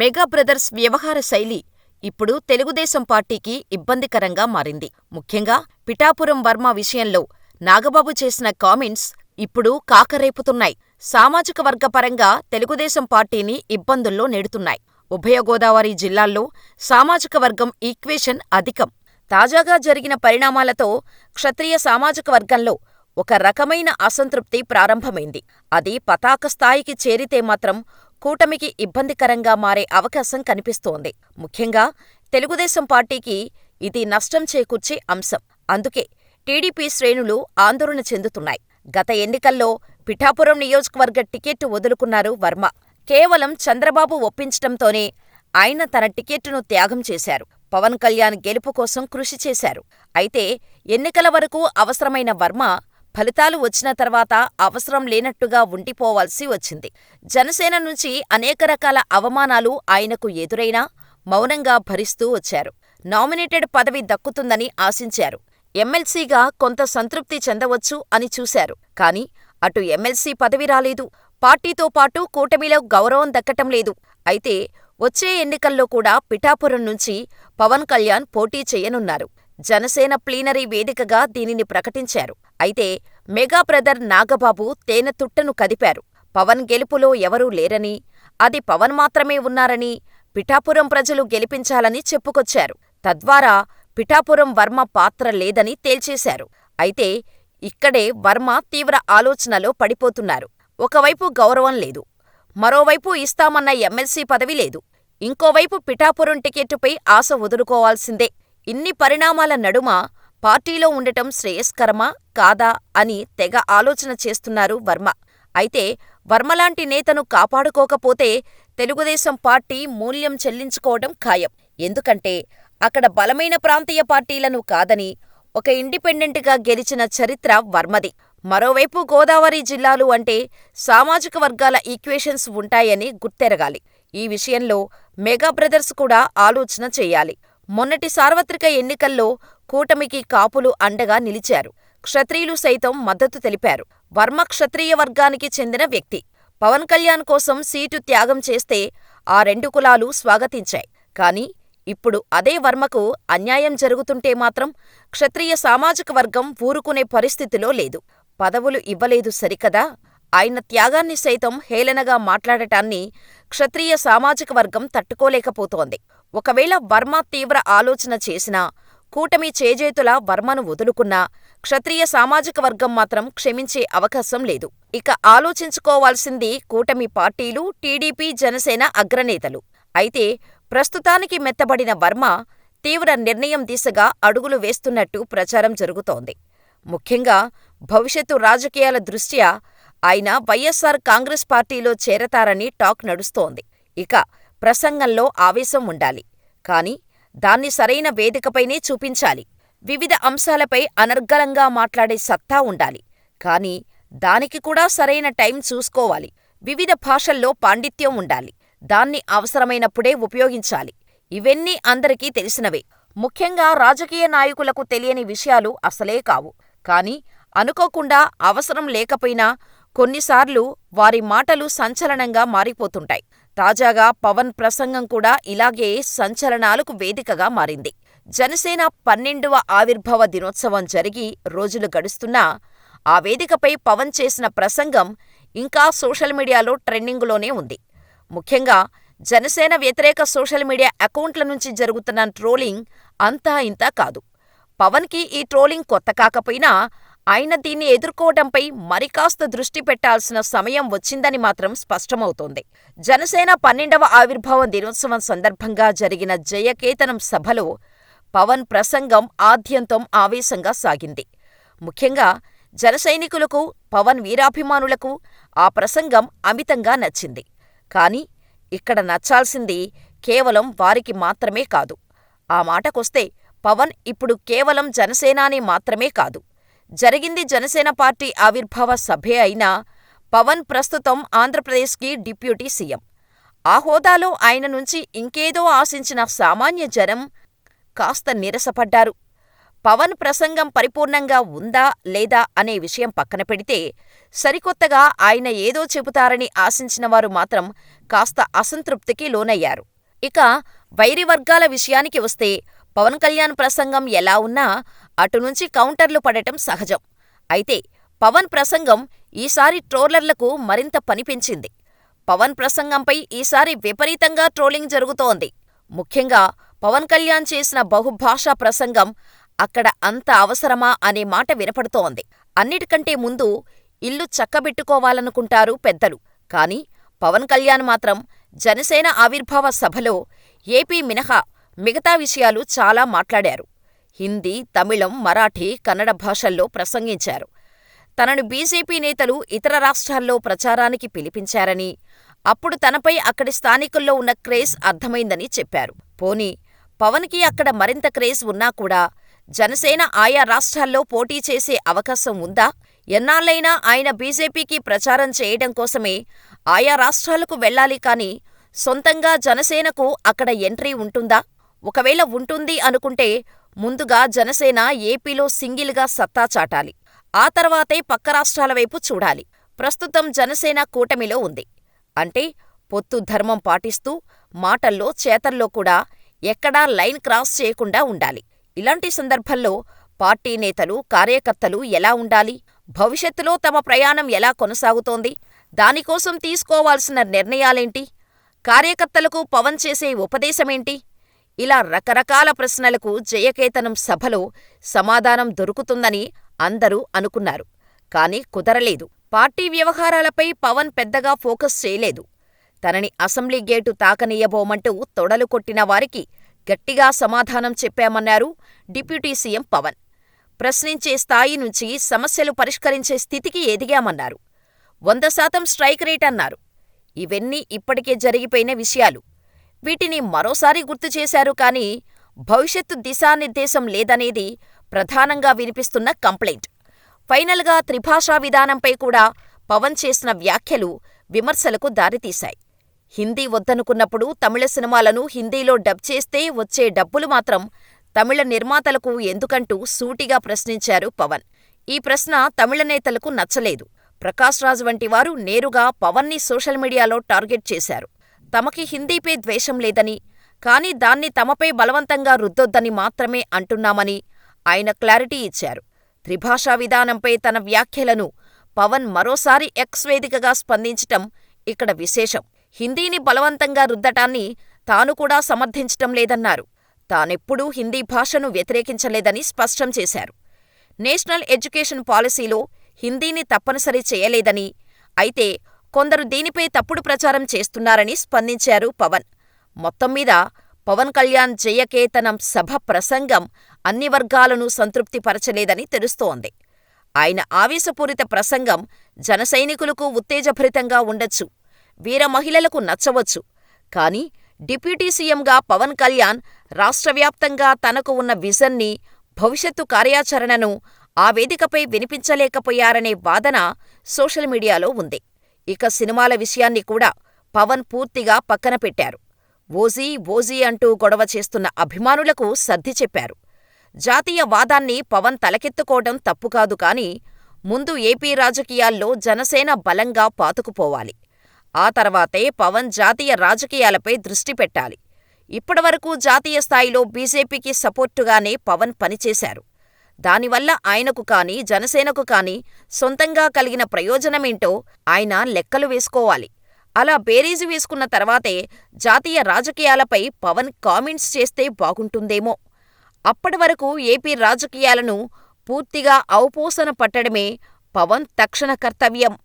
Mega brothers వ్యవహార శైలి ఇప్పుడు తెలుగుదేశం పార్టీకి ఇబ్బందికరంగా మారింది. ముఖ్యంగా పిఠాపురం వర్మ విషయంలో నాగబాబు చేసిన కామెంట్స్ ఇప్పుడు కాకరేపుతున్నాయి. సామాజిక వర్గ పరంగా తెలుగుదేశం పార్టీని ఇబ్బందుల్లో నెడుతున్నాయి. ఉభయ గోదావరి జిల్లాల్లో సామాజిక వర్గం ఈక్వేషన్ అధికం. తాజాగా జరిగిన పరిణామాలతో క్షత్రియ సామాజిక వర్గంలో ఒక రకమైన అసంతృప్తి ప్రారంభమైంది. అది పతాక స్థాయికి చేరితే మాత్రం కూటమికి ఇబ్బందికరంగా మారే అవకాశం కనిపిస్తోంది. ముఖ్యంగా తెలుగుదేశం పార్టీకి ఇది నష్టం చేకూర్చే అంశం. అందుకే టీడీపీ శ్రేణులు ఆందోళన చెందుతున్నాయి. గత ఎన్నికల్లో పిఠాపురం నియోజకవర్గ టికెట్టు వదులుకున్నారు వర్మ. కేవలం చంద్రబాబు ఒప్పించటంతోనే ఆయన తన టికెట్టును త్యాగం చేశారు. పవన్ కళ్యాణ్ గెలుపు కోసం కృషి చేశారు. అయితే ఎన్నికల వరకు అవసరమైన వర్మ ఫలితాలు వచ్చిన తర్వాత అవసరం లేనట్టుగా ఉండిపోవాల్సి వచ్చింది. జనసేన నుంచి అనేక రకాల అవమానాలు ఆయనకు ఎదురైనా మౌనంగా భరిస్తూ వచ్చారు. నామినేటెడ్ పదవి దక్కుతుందని ఆశించారు. ఎమ్మెల్సీగా కొంత సంతృప్తి చెందవచ్చు అని చూశారు. కాని అటు ఎమ్మెల్సీ పదవి రాలేదు. పార్టీతో పాటు కూటమిలో గౌరవం దక్కటం లేదు. అయితే వచ్చే ఎన్నికల్లో కూడా పిఠాపురం నుంచి పవన్ కళ్యాణ్ పోటీ చేయనున్నారు. జనసేన ప్లీనరీ వేదికగా దీనిని ప్రకటించారు. అయితే మెగా బ్రదర్ నాగబాబు తేనె తుట్టను కదిపారు. పవన్ గెలుపులో ఎవరూ లేరని, అది పవన్ మాత్రమే ఉన్నారని, పిఠాపురం ప్రజలు గెలిపించాలని చెప్పుకొచ్చారు. తద్వారా పిఠాపురం వర్మ పాత్ర లేదని తేల్చేశారు. అయితే ఇక్కడే వర్మ తీవ్ర ఆలోచనలో పడిపోతున్నారు. ఒకవైపు గౌరవం లేదు. మరోవైపు ఇస్తామన్న ఎమ్మెల్సీ పదవి లేదు. ఇంకోవైపు పిఠాపురం టికెట్టుపై ఆశ వదులుకోవాల్సిందే. ఇన్ని పరిణామాల నడుమ పార్టీలో ఉండటం శ్రేయస్కరమా, కాదా అని తెగ ఆలోచన చేస్తున్నారు వర్మ. అయితే వర్మలాంటి నేతను కాపాడుకోకపోతే తెలుగుదేశం పార్టీ మూల్యం చెల్లించుకోవడం ఖాయం. ఎందుకంటే అక్కడ బలమైన ప్రాంతీయ పార్టీలను కాదని ఒక ఇండిపెండెంట్గా గెలిచిన చరిత్ర వర్మది. మరోవైపు గోదావరి జిల్లాలు అంటే సామాజిక వర్గాల ఈక్వేషన్స్ ఉంటాయని గుర్తెరగాలి. ఈ విషయంలో మెగా బ్రదర్స్ కూడా ఆలోచన చేయాలి మొన్నటి సార్వత్రిక ఎన్నికల్లో కూటమికి కాపులు అండగా నిలిచారు. క్షత్రియులు సైతం మద్దతు తెలిపారు. వర్మ క్షత్రియ వర్గానికి చెందిన వ్యక్తి. పవన్ కళ్యాణ్ కోసం సీటు త్యాగం చేస్తే ఆ రెండు కులాలు స్వాగతించాయి. కానీ ఇప్పుడు అదే వర్మకు అన్యాయం జరుగుతుంటే మాత్రం క్షత్రియ సామాజిక వర్గం ఊరుకునే పరిస్థితిలో లేదు. పదవులు ఇవ్వలేదు సరికదా, ఆయన త్యాగాన్ని సైతం హేళనగా మాట్లాడటాన్ని క్షత్రియ సామాజిక వర్గం తట్టుకోలేకపోతోంది. ఒకవేళ వర్మ తీవ్ర ఆలోచన చేసినా, కూటమి చేజేతులా వర్మను వదులుకున్నా క్షత్రియ సామాజిక వర్గం మాత్రం క్షమించే అవకాశం లేదు. ఇక ఆలోచించుకోవాల్సింది కూటమి పార్టీలు, టీడీపీ, జనసేన అగ్రనేతలు. అయితే ప్రస్తుతానికి మెత్తబడిన వర్మ తీవ్ర నిర్ణయం దిశగా అడుగులు వేస్తున్నట్టు ప్రచారం జరుగుతోంది. ముఖ్యంగా భవిష్యత్తు రాజకీయాల దృష్ట్యా ఆయన వైఎస్సార్ కాంగ్రెస్ పార్టీలో చేరతారని టాక్ నడుస్తోంది. ఇక ప్రసంగంలో ఆవేశం ఉండాలి. కానీ దాన్ని సరైన వేదికపైనే చూపించాలి. వివిధ అంశాలపై అనర్గళంగా మాట్లాడే సత్తా ఉండాలి. కానీ దానికి కూడా సరైన టైం చూసుకోవాలి. వివిధ భాషల్లో పాండిత్యం ఉండాలి. దాన్ని అవసరమైనప్పుడే ఉపయోగించాలి. ఇవన్నీ అందరికీ తెలిసినవే. ముఖ్యంగా రాజకీయ నాయకులకు తెలియని విషయాలు అసలే కావు. కానీ అనుకోకుండా అవసరం లేకపోయినా కొన్నిసార్లు వారి మాటలు సంచలనంగా మారిపోతుంటాయి. తాజాగా పవన్ ప్రసంగం కూడా ఇలాగే సంచలనాలకు వేదికగా మారింది. జనసేన పన్నెండవ ఆవిర్భావ దినోత్సవం జరిగి రోజులు గడుస్తున్నా ఆ వేదికపై పవన్ చేసిన ప్రసంగం ఇంకా సోషల్ మీడియాలో ట్రెండింగులోనే ఉంది. ముఖ్యంగా జనసేన వ్యతిరేక సోషల్ మీడియా అకౌంట్ల నుంచి జరుగుతున్న ట్రోలింగ్ అంతా ఇంతా కాదు. పవన్కి ఈ ట్రోలింగ్ కొత్త కాకపోయినా ఆయన దీన్ని ఎదుర్కోవటంపై మరికాస్త దృష్టి పెట్టాల్సిన సమయం వచ్చిందని మాత్రం స్పష్టమవుతోంది. జనసేన పన్నెండవ ఆవిర్భావ దినోత్సవం సందర్భంగా జరిగిన జయకేతనం సభలో పవన్ ప్రసంగం ఆద్యంతం ఆవేశంగా సాగింది. ముఖ్యంగా జనసైనికులకు, పవన్ వీరాభిమానులకు ఆ ప్రసంగం అమితంగా నచ్చింది. కాని ఇక్కడ నచ్చాల్సింది కేవలం వారికి మాత్రమే కాదు. ఆ మాటకొస్తే పవన్ ఇప్పుడు కేవలం జనసేనాని మాత్రమే కాదు. జరిగింది జనసేన పార్టీ ఆవిర్భావ సభే అయినా పవన్ ప్రస్తుతం ఆంధ్రప్రదేశ్కి డిప్యూటీ సీఎం. ఆ హోదాలో ఆయన నుంచి ఇంకేదో ఆశించిన సామాన్య జనం కాస్త నీరసపడ్డారు. పవన్ ప్రసంగం పరిపూర్ణంగా ఉందా లేదా అనే విషయం పక్కన పెడితే సరికొత్తగా ఆయన ఏదో చెబుతారని ఆశించిన వారు మాత్రం కాస్త అసంతృప్తికి లోనయ్యారు. ఇక వైరి వర్గాల విషయానికి వస్తే పవన్ కళ్యాణ్ ప్రసంగం ఎలా ఉన్నా అటునుంచి కౌంటర్లు పడటం సహజం. అయితే పవన్ ప్రసంగం ఈసారి ట్రోలర్లకు మరింత పని పెంచింది. పవన్ ప్రసంగంపై ఈసారి విపరీతంగా ట్రోలింగ్ జరుగుతోంది. ముఖ్యంగా పవన్ కళ్యాణ్ చేసిన బహుభాషా ప్రసంగం అక్కడ అంత అవసరమా అనే మాట వినపడుతోంది. అన్నిటికంటే ముందు ఇల్లు చక్కబెట్టుకోవాలనుకుంటారు పెద్దలు. కానీ పవన్ కళ్యాణ్ మాత్రం జనసేన ఆవిర్భావ సభలో ఏపీ మినహా మిగతా విషయాలు చాలా మాట్లాడారు. హిందీ, తమిళం, మరాఠీ, కన్నడ భాషల్లో ప్రసంగించారు. తనను బీజేపీ నేతలు ఇతర రాష్ట్రాల్లో ప్రచారానికి పిలిపించారని, అప్పుడు తనపై అక్కడి స్థానికుల్లో ఉన్న క్రేజ్ అర్థమైందని చెప్పారు. పోనీ పవన్కి అక్కడ మరింత క్రేజ్ ఉన్నా కూడా జనసేన ఆయా రాష్ట్రాల్లో పోటీ చేసే అవకాశం ఉందా? ఎన్నాళ్ళైనా ఆయన బీజేపీకి ప్రచారం చేయడం కోసమే ఆయా రాష్ట్రాలకు వెళ్ళాలి కానీ సొంతంగా జనసేనకు అక్కడ ఎంట్రీ ఉంటుందా? ఒకవేళ ఉంటుంది అనుకుంటే ముందుగా జనసేన ఏపీలో సింగిల్గా సత్తా చాటాలి. ఆ తర్వాతే పక్క రాష్ట్రాల వైపు చూడాలి. ప్రస్తుతం జనసేన కూటమిలో ఉంది. అంటే పొత్తు ధర్మం పాటిస్తూ మాటల్లో, చేతల్లో కూడా ఎక్కడా లైన్ క్రాస్ చేయకుండా ఉండాలి. ఇలాంటి సందర్భంలో పార్టీ నేతలు, కార్యకర్తలు ఎలా ఉండాలి? భవిష్యత్తులో తమ ప్రయాణం ఎలా కొనసాగుతోంది? దానికోసం తీసుకోవాల్సిన నిర్ణయాలేంటి? కార్యకర్తలకు పవన్ చేసే ఉపదేశమేంటి? ఇలా రకరకాల ప్రశ్నలకు జయకేతనం సభలో సమాధానం దొరుకుతుందని అందరూ అనుకున్నారు. కానీ కుదరలేదు. పార్టీ వ్యవహారాలపై పవన్ పెద్దగా ఫోకస్ చేయలేదు. తనని అసెంబ్లీ గేటు తాకనియ్యబోమంటూ తొడలు కొట్టిన వారికి గట్టిగా సమాధానం చెప్పామన్నారు డిప్యూటీ సీఎం పవన్. ప్రశ్నించే స్థాయి నుంచి సమస్యలు పరిష్కరించే స్థితికి ఎదిగామన్నారు. వంద శాతం స్ట్రైక్ రేట్ అన్నారు. ఇవన్నీ ఇప్పటికే జరిగిపోయిన విషయాలు. వీటిని మరోసారి గుర్తు చేశారు కానీ భవిష్యత్తు దిశానిర్దేశం లేదనేది ప్రధానంగా వినిపిస్తున్న కంప్లైంట్. ఫైనల్గా త్రిభాషా విధానంపై కూడా పవన్ చేసిన వ్యాఖ్యలు విమర్శలకు దారితీశాయి. హిందీ వద్దనుకున్నప్పుడు తమిళ సినిమాలను హిందీలో డబ్ చేస్తే వచ్చే డబ్బులు మాత్రం తమిళ నిర్మాతలకు ఎందుకంటూ సూటిగా ప్రశ్నించారు పవన్. ఈ ప్రశ్న తమిళ నేతలకు నచ్చలేదు. ప్రకాష్ రాజ్ వంటి వారు నేరుగా పవన్ని సోషల్ మీడియాలో టార్గెట్ చేశారు. తమకి హిందీపై ద్వేషం లేదని, కానీ దాన్ని తమపై బలవంతంగా రుద్దొద్దని మాత్రమే అంటున్నామని ఆయన క్లారిటీ ఇచ్చారు. త్రిభాషా విధానంపై తన వ్యాఖ్యలను పవన్ మరోసారి ఎక్స్ వేదికగా స్పందించటం ఇక్కడ విశేషం. హిందీని బలవంతంగా రుద్దటాన్ని తాను కూడా సమర్థించటం లేదన్నారు. తానెప్పుడూ హిందీ భాషను వ్యతిరేకించలేదని స్పష్టం చేశారు. నేషనల్ ఎడ్యుకేషన్ పాలసీలో హిందీని తప్పనిసరి చేయలేదని, అయితే కొందరు దీనిపై తప్పుడు ప్రచారం చేస్తున్నారని స్పందించారు పవన్. మొత్తం మీద పవన్ కళ్యాణ్ జయకేతనం సభ ప్రసంగం అన్ని వర్గాలను సంతృప్తిపరచలేదని తెలుస్తోంది. ఆయన ఆవేశపూరిత ప్రసంగం జనసైనికులకు ఉత్తేజభరితంగా ఉండొచ్చు, వీర మహిళలకు నచ్చవచ్చు. కానీ డిప్యూటీ సీఎంగా పవన్ కళ్యాణ్ రాష్ట్రవ్యాప్తంగా తనకు ఉన్న విజన్ని, భవిష్యత్తు కార్యాచరణను ఆ వేదికపై వినిపించలేకపోయారనే వాదన సోషల్ మీడియాలో ఉంది. ఇక సినిమాల విషయాన్ని కూడా పవన్ పూర్తిగా పక్కన పెట్టారు. ఓజీ ఓజీ అంటూ గొడవ చేస్తున్న అభిమానులకు సర్ది చెప్పారు. జాతీయ వాదాన్ని పవన్ తలకెత్తుకోవడం తప్పుకాదు కానీ ముందు ఏపీ రాజకీయాల్లో జనసేన బలంగా పాతుకుపోవాలి. ఆ తర్వాతే పవన్ జాతీయ రాజకీయాలపై దృష్టి పెట్టాలి. ఇప్పటివరకు జాతీయ స్థాయిలో బీజేపీకి సపోర్టుగానే పవన్ పనిచేశారు. దానివల్ల ఆయనకు కాని జనసేనకు కానీ సొంతంగా కలిగిన ప్రయోజనమేంటో ఆయన లెక్కలు వేసుకోవాలి. అలా బేరీజు వేసుకున్న తర్వాతే జాతీయ రాజకీయాలపై పవన్ కామెంట్స్ చేస్తే బాగుంటుందేమో. అప్పటివరకు ఏపీ రాజకీయాలను పూర్తిగా ఔపోసన పట్టడమే పవన్ తక్షణ కర్తవ్యం.